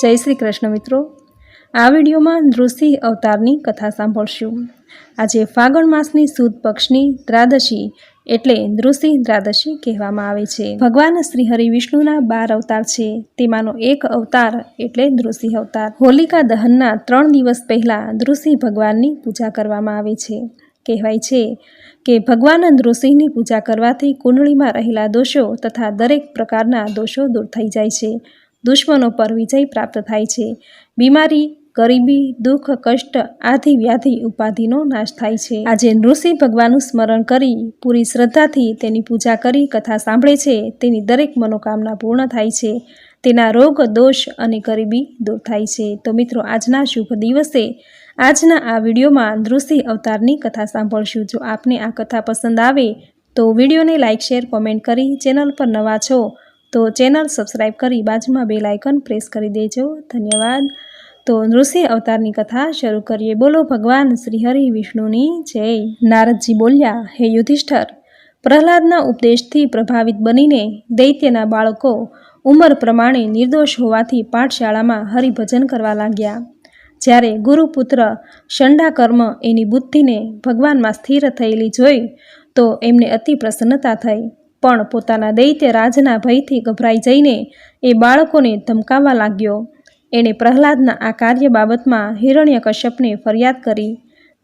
જય શ્રી કૃષ્ણ મિત્રો. આ વિડીયોમાં નૃસિંહ અવતારની કથા સાંભળશું. આજે ફાગણ માસની સુદ પક્ષની દ્રાદશી એટલે નૃસિંહ દ્રાદશી કહેવામાં આવે છે. ભગવાન શ્રી હરિ વિષ્ણુના બાર અવતાર છે. તેમાંનો એક અવતાર એટલે નૃસિંહ અવતાર. હોલિકા દહનના ત્રણ દિવસ પહેલાં નૃસિંહ ભગવાનની પૂજા કરવામાં આવે છે. કહેવાય છે કે ભગવાન નૃસિંહની પૂજા કરવાથી કુંડળીમાં રહેલા દોષો તથા દરેક પ્રકારના દોષો દૂર થઈ જાય છે. દુશ્મનો પર વિજય પ્રાપ્ત થાય છે. બીમારી, ગરીબી, દુઃખ, કષ્ટ આધિ વ્યાધિ ઉપાધિનો નાશ થાય છે. આજે નૃસિંહ ભગવાનનું સ્મરણ કરી પૂરી શ્રદ્ધાથી તેની પૂજા કરી કથા સાંભળે છે. તેની દરેક મનોકામના પૂર્ણ થાય છે. તેના રોગ, દોષ અને ગરીબી દૂર થાય છે. તો મિત્રો, આજના શુભ દિવસે આજના આ વિડીયોમાં નૃસિંહ અવતારની કથા સાંભળશું. જો આપને આ કથા પસંદ આવે તો વિડીયોને લાઇક શેર, કોમેન્ટ કરી ચેનલ પર નવા છો તો ચેનલ સબસ્ક્રાઈબ કરી બાજુમાં બે લાઇકન પ્રેસ કરી દેજો. ધન્યવાદ. તો નૃસિંહ અવતારની કથા શરૂ કરીએ. બોલો ભગવાન શ્રી હરિ વિષ્ણુની જય. નારદજી બોલ્યા, હે યુધિષ્ઠર, પ્રહલાદના ઉપદેશથી પ્રભાવિત બનીને દૈત્યના બાળકો ઉંમર પ્રમાણે નિર્દોષ હોવાથી પાઠશાળામાં હરિભજન કરવા લાગ્યા. જ્યારે ગુરુપુત્ર શંડાકર્મ એની બુદ્ધિને ભગવાનમાં સ્થિર થયેલી જોઈ, તો એમને અતિ પ્રસન્નતા થઈ. પણ પોતાના દૈત્ય રાજના ભયથી ગભરાઈ જઈને એ બાળકોને ધમકાવવા લાગ્યો. એણે પ્રહલાદના આ કાર્ય બાબતમાં હિરણ્યકશ્યપને ફરિયાદ કરી.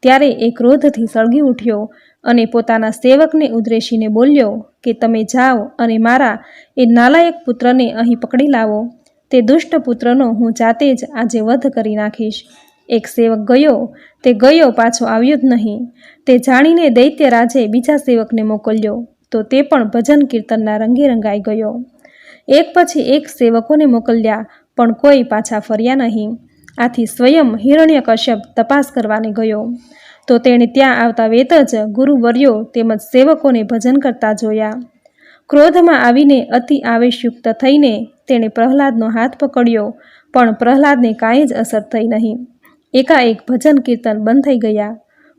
ત્યારે એ ક્રોધથી સળગી ઉઠ્યો અને પોતાના સેવકને ઉદ્રેશીને બોલ્યો કે તમે જાઓ અને મારા એ નાલાયક પુત્રને અહીં પકડી લાવો. તે દુષ્ટ પુત્રનો હું જાતે જ આજે વધ કરી નાખીશ. એક સેવક ગયો, તે ગયો પાછો આવ્યો જ નહીં. તે જાણીને દૈત્ય રાજે બીજા સેવકને મોકલ્યો. તો તે પણ ભજન કીર્તનના રંગે રંગાઈ ગયો. એક પછી એક સેવકોને મોકલ્યા, પણ કોઈ પાછા ફર્યા નહીં. આથી સ્વયં હિરણ્યકશ્યપ તપાસ કરવાને ગયો. તો તેણે ત્યાં આવતા વેત જ ગુરુવર્યો તેમજ સેવકોને ભજન કરતા જોયા. ક્રોધમાં આવીને અતિ આવેશયુક્ત થઈને તેણે પ્રહલાદનો હાથ પકડ્યો, પણ પ્રહલાદને કાંઈ જ અસર થઈ નહીં. એકાએક ભજન કીર્તન બંધ થઈ ગયા.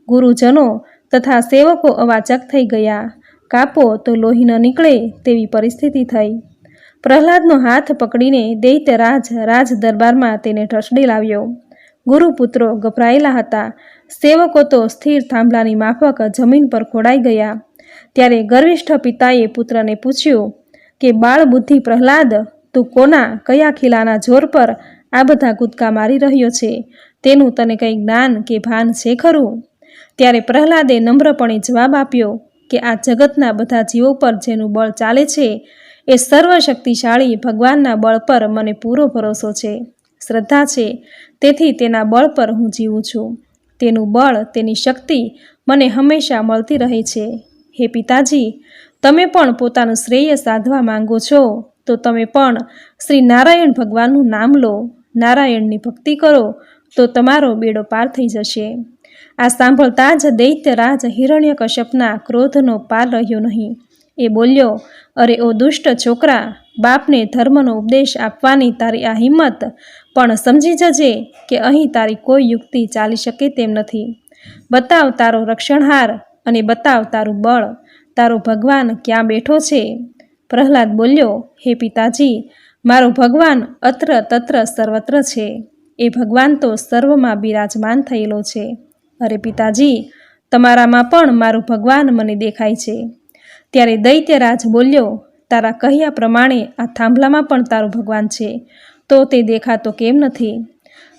ગુરુજનો તથા સેવકો અવાચક થઈ ગયા. કાપો તો લોહી ન નીકળે તેવી પરિસ્થિતિ થઈ. પ્રહલાદનો હાથ પકડીને દૈત્યરાજ રાજ દરબારમાં તેને ઢસડી લાવ્યો. ગુરુપુત્રો ગભરાયેલા હતા. સેવકો તો સ્થિર થાંભલાની માફક જમીન પર ખોડાઈ ગયા. ત્યારે ગર્વિષ્ઠ પિતાએ પુત્રને પૂછ્યું કે, બાળ બુદ્ધિ પ્રહલાદ, તું કોના, કયા ખીલાના જોર પર આ બધા કૂદકા મારી રહ્યો છે? તેનું તને કંઈ જ્ઞાન કે ભાન છે ખરું? ત્યારે પ્રહલાદે નમ્રપણે જવાબ આપ્યો કે આ જગતના બધા જીવો પર જેનું બળ ચાલે છે, એ સર્વશક્તિશાળી ભગવાનના બળ પર મને પૂરો ભરોસો છે, શ્રદ્ધા છે, તેથી તેના બળ પર હું જીવું છું. તેનું બળ, તેની શક્તિ મને હંમેશા મળતી રહે છે. હે પિતાજી, તમે પણ પોતાનું શ્રેય સાધવા માંગો છો, તો તમે પણ શ્રી નારાયણ ભગવાનનું નામ લો. નારાયણની ભક્તિ કરો, તો તમારો બેડો પાર થઈ જશે. આ સાંભળતા જ દૈત્યરાજ હિરણ્યકશ્યપના ક્રોધનો પાર રહ્યો નહીં. એ બોલ્યો, અરે ઓ દુષ્ટ છોકરા, બાપને ધર્મનો ઉપદેશ આપવાની તારી આ હિંમત, પણ સમજી જજે કે અહીં તારી કોઈ યુક્તિ ચાલી શકે તેમ નથી. બતાવ તારો રક્ષણહાર અને બતાવ તારું બળ. તારો ભગવાન ક્યાં બેઠો છે? પ્રહલાદ બોલ્યો, હે પિતાજી, મારો ભગવાન અત્ર તત્ર સર્વત્ર છે. એ ભગવાન તો સર્વમાં બિરાજમાન થયેલો છે. અરે પિતાજી, તમારામાં પણ મારું ભગવાન મને દેખાય છે. ત્યારે દૈત્યરાજ બોલ્યો, તારા કહ્યા પ્રમાણે આ થાંભલામાં પણ તારું ભગવાન છે. તો તે દેખાતો કેમ નથી?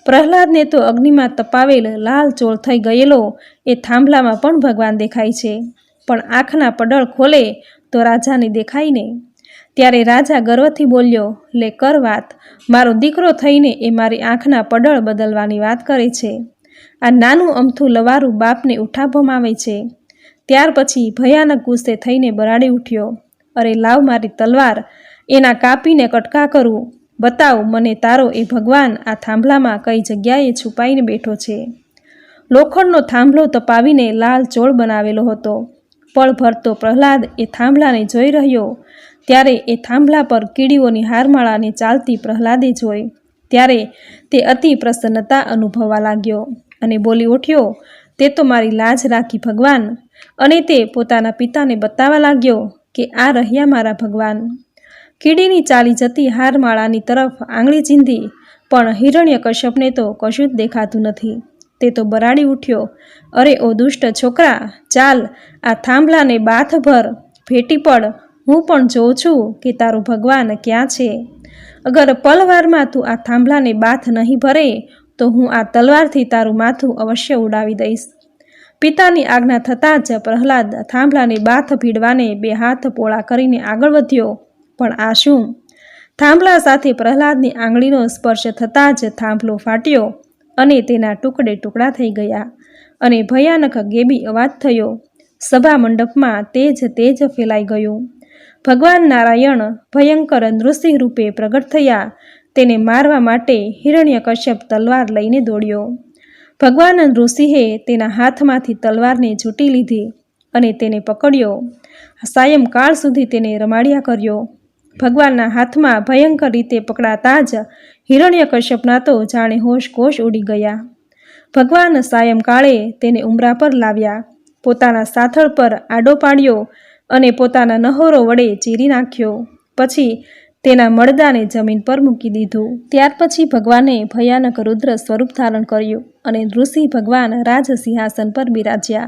પ્રહલાદને તો અગ્નિમાં તપાવેલ લાલ ચોળ થઈ ગયેલો, એ થાંભલામાં પણ ભગવાન દેખાય છે. પણ આંખના પડળ ખોલે તો રાજાને દેખાય નહીં ત્યારે રાજા ગર્વથી બોલ્યો, લે, કર વાત. મારો દીકરો થઈને એ મારી આંખના પડળ બદલવાની વાત કરે છે. આ નાનું અમથું લવારું બાપને ઉઠા ભમાવે છે. ત્યાર પછી ભયાનક ગુસ્સે થઈને બરાડી ઉઠ્યો. અરે લાવ મારી તલવાર, એના કાપીને કટકા કરું. બતાવ મને તારો એ ભગવાન આ થાંભલામાં કઈ જગ્યાએ છુપાઈને બેઠો છે. લોખંડનો થાંભલો તપાવીને લાલ ચોળ બનાવેલો હતો. પળ ભરતો પ્રહલાદ એ થાંભલાને જોઈ રહ્યો. ત્યારે એ થાંભલા પર કીડીઓની હારમાળાને ચાલતી પ્રહલાદે જોઈ. ત્યારે તે અતિ પ્રસન્નતા અનુભવવા લાગ્યો. અને બોલી ઉઠ્યો, તે તો મારી લાજ રાખી ભગવાન. અને તે પોતાના પિતાને બતાવવા લાગ્યો કે, આ રહ્યા મારા ભગવાન. કીડીની ચાલી જતી હારમાળાની તરફ આંગળી ચીંધી, પણ હિરણ્ય કશ્યપને તો કશું જ દેખાતું નથી. તે તો બરાડી ઉઠ્યો, અરે, ઓ દુષ્ટ છોકરા, ચાલ, આ થાંભલાને બાથ ભર, ભેટી પડ. હું પણ જોઉં છું કે તારું ભગવાન ક્યાં છે. અગર પલવારમાં તું આ થાંભલાને બાથ નહીં ભરે તો હું આ તલવારથી તારું માથું અવશ્ય ઉડાવી દઈશ. પિતાની આજ્ઞા થતાં જ પ્રહલાદ થાંભલાની બાથ ભીડવાને બે હાથ પોળા કરીને આગળ વધ્યો. પણ આ શું? થાંભલા સાથે પ્રહલાદની આંગળીનો સ્પર્શ થતાં જ થાંભલો ફાટ્યો અને તેના ટુકડે ટુકડા થઈ ગયા અને ભયાનક ગેબી અવાજ થયો. સભા મંડપમાં તેજ તેજ ફેલાઈ ગયું. ભગવાન નારાયણ ભયંકર નૃસિંહ રૂપે પ્રગટ થયા તેને મારવા માટે હિરણ્યકશ્યપ તલવાર લઈને દોડ્યો. ભગવાન ઋષિએ તેના હાથમાંથી તલવારને ઝૂંટી લીધી અને તેને પકડ્યો. સાયંકાળ સુધી તેને રમાડ્યા કર્યો. ભગવાનના હાથમાં ભયંકર રીતે પકડાતા જ હિરણ્યકશ્યપના તો જાણે હોશ કોશ ઉડી ગયા. ભગવાન સાયંકાળે તેને ઉમરા પર લાવ્યા. પોતાના સાથળ પર આડો પાડ્યો અને પોતાના નહોરો વડે ચીરી નાખ્યો. પછી તેના મળદાને જમીન પર મૂકી દીધું. ત્યાર પછી ભગવાને ભયાનક રુદ્ર સ્વરૂપ ધારણ કર્યું અને ઋષિ ભગવાન રાજ સિંહાસન પર બિરાજ્યા.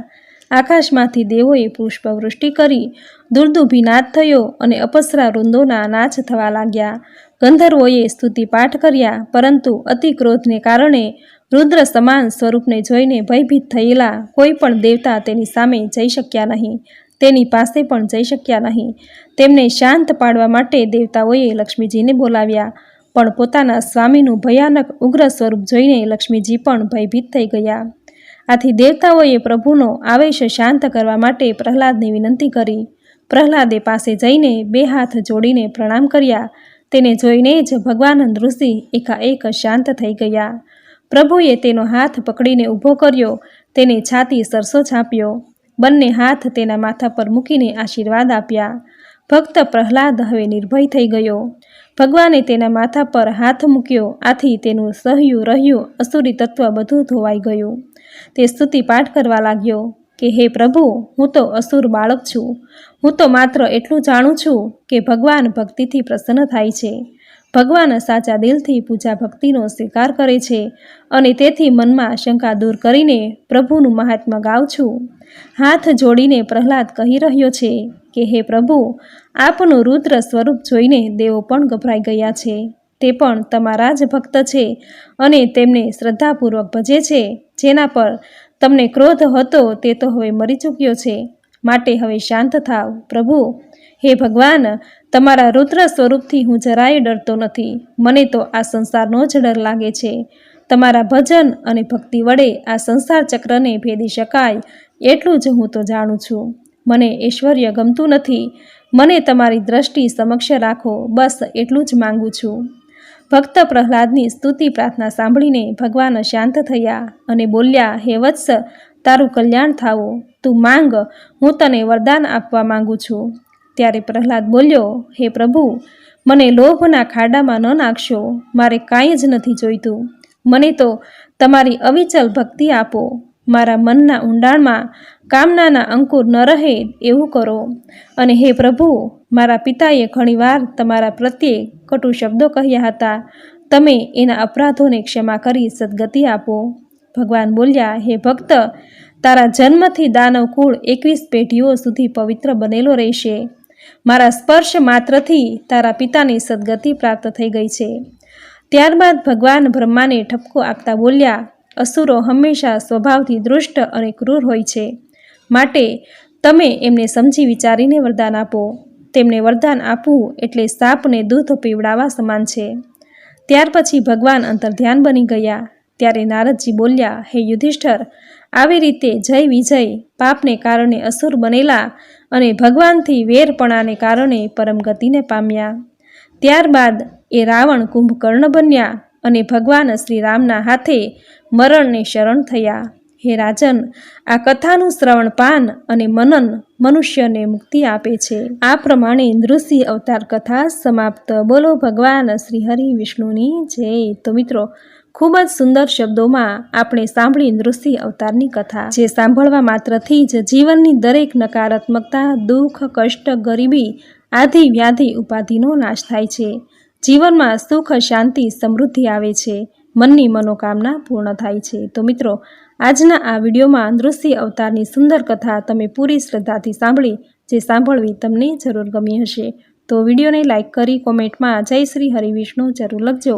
આકાશમાંથી દેવોએ પુષ્પવૃષ્ટિ કરી દુર્દુભી નાદ થયો અને અપસરા વૃંદોના નાચ થવા લાગ્યા. ગંધર્વોએ સ્તુતિ પાઠ કર્યા, પરંતુ અતિ ક્રોધને કારણે રુદ્ર સમાન સ્વરૂપને જોઈને ભયભીત થયેલા કોઈ પણ દેવતા તેની સામે જઈ શક્યા નહીં. તેની પાસે પણ જઈ શક્યા નહીં. તેમને શાંત પાડવા માટે દેવતાઓએ લક્ષ્મીજીને બોલાવ્યા. પણ પોતાના સ્વામીનું ભયાનક ઉગ્ર સ્વરૂપ જોઈને લક્ષ્મીજી પણ ભયભીત થઈ ગયા. આથી દેવતાઓએ પ્રભુનો આવેશ શાંત કરવા માટે પ્રહલાદને વિનંતી કરી. પ્રહલાદે પાસે જઈને બે હાથ જોડીને પ્રણામ કર્યા. તેને જોઈને જ ભગવાન ઋષિ એકાએક શાંત થઈ ગયા. પ્રભુએ તેનો હાથ પકડીને ઊભો કર્યો. તેને છાતી સરસો છાપ્યો. બંને હાથ તેના માથા પર મૂકીને આશીર્વાદ આપ્યા. ભક્ત પ્રહલાદ હવે નિર્ભય થઈ ગયો. ભગવાને તેના માથા પર હાથ મૂક્યો. આથી તેનું સહ્યું, રહ્યું, અસુરી તત્વ બધું ધોવાઈ ગયું. તે સ્તુતિ પાઠ કરવા લાગ્યો કે, હે પ્રભુ, હું તો અસુર બાળક છું. હું તો માત્ર એટલું જાણું છું કે ભગવાન ભક્તિથી પ્રસન્ન થાય છે. ભગવાન સાચા દિલથી પૂજા ભક્તિનો સ્વીકાર કરે છે અને તેથી મનમાં શંકા દૂર કરીને પ્રભુનું મહાત્મા ગાઉં છું. હાથ જોડીને પ્રહલાદ કહી રહ્યો છે કે, હે પ્રભુ, આપનું રુદ્ર સ્વરૂપ જોઈને દેવો પણ ગભરાઈ ગયા છે. તે પણ તમારા જ ભક્ત છે અને તેમને શ્રદ્ધાપૂર્વક ભજે છે. જેના પર તમને ક્રોધ હતો તે તો હવે મરી ચૂક્યો છે. માટે હવે શાંત થાવ. પ્રભુ હે ભગવાન, તમારા રુદ્ર સ્વરૂપથી હું જરાય ડરતો નથી. મને તો આ સંસારનો જ ડર લાગે છે. તમારા ભજન અને ભક્તિ વડે આ સંસાર ચક્રને ભેદી શકાય એટલું જ હું તો જાણું છું. મને ઐશ્વર્ય ગમતું નથી. મને તમારી દ્રષ્ટિ સમક્ષ રાખો, બસ એટલું જ માંગુ છું. ભક્ત પ્રહલાદની સ્તુતિ પ્રાર્થના સાંભળીને ભગવાન શાંત થયા અને બોલ્યા, હે વત્સ, તારું કલ્યાણ થાવો તું માંગ, હું તને વરદાન આપવા માંગુ છું. ત્યારે પ્રહલાદ બોલ્યો, હે પ્રભુ, મને લોભના ખાડામાં ન નાખશો, મારે કાંઈ જ નથી જોઈતું. મને તો તમારી અવિચલ ભક્તિ આપો. મારા મનના ઊંડાણમાં કામનાના અંકુર ન રહે એવું કરો. અને હે પ્રભુ, મારા પિતાએ ઘણીવાર તમારા પ્રત્યે કટુ શબ્દો કહ્યા હતા. તમે એના અપરાધોને ક્ષમા કરી સદગતિ આપો. ભગવાન બોલ્યા, હે ભક્ત, તારા જન્મથી દાનવ કુળ એકવીસ પેઢીઓ સુધી પવિત્ર બનેલો રહેશે. મારા સ્પર્શ માત્રથી તારા પિતાની સદગતિ પ્રાપ્ત થઈ ગઈ છે. ત્યારબાદ ભગવાન બ્રહ્માને ઠપકો આપતા બોલ્યા, અસુરો હંમેશા સ્વભાવથી દૃષ્ટ અને ક્રૂર હોય છે. માટે તમે એમને સમજી વિચારીને વરદાન આપો. તેમને વરદાન આપવું એટલે સાપને દૂધ પીવડાવવા સમાન છે. ત્યાર પછી ભગવાન અંતર ધ્યાન બની ગયા. ત્યારે નારદજી બોલ્યા, હે યુધિષ્ઠર આવી રીતે જય વિજય પાપને કારણે અસુર બનેલા અને ભગવાનથી વેરપણાને કારણે પરમ ગતિને પામ્યા. ત્યારબાદ એ રાવણ કુંભકર્ણ બન્યા અને ભગવાન શ્રી રામના હાથે મરણને શરણ થયા. હે રાજન, આ કથાનું શ્રવણ પાન અને મનન મનુષ્યને મુક્તિ આપે છે. આ પ્રમાણે નૃસિંહ અવતાર કથા સમાપ્ત. બોલો ભગવાન શ્રી હરિ વિષ્ણુની જય. તો મિત્રો ખૂબ જ સુંદર શબ્દોમાં આપણે સાંભળી નૃસિંહ અવતારની કથા, જે સાંભળવા માત્રથી જ જીવનની દરેક નકારાત્મકતા, દુઃખ, કષ્ટ, ગરીબી આધિ વ્યાધિ ઉપાધિનો નાશ થાય છે. જીવનમાં સુખ, શાંતિ, સમૃદ્ધિ આવે છે. મનની મનોકામના પૂર્ણ થાય છે. તો મિત્રો, આજના આ વિડીયોમાં નૃસિંહ અવતારની સુંદર કથા તમે પૂરી શ્રદ્ધાથી સાંભળી, જે સાંભળવી તમને જરૂર ગમી હશે. તો વિડીયોને લાઇક કરી કોમેન્ટમાં જય શ્રી હરિવિષ્ણુ જરૂર લખજો.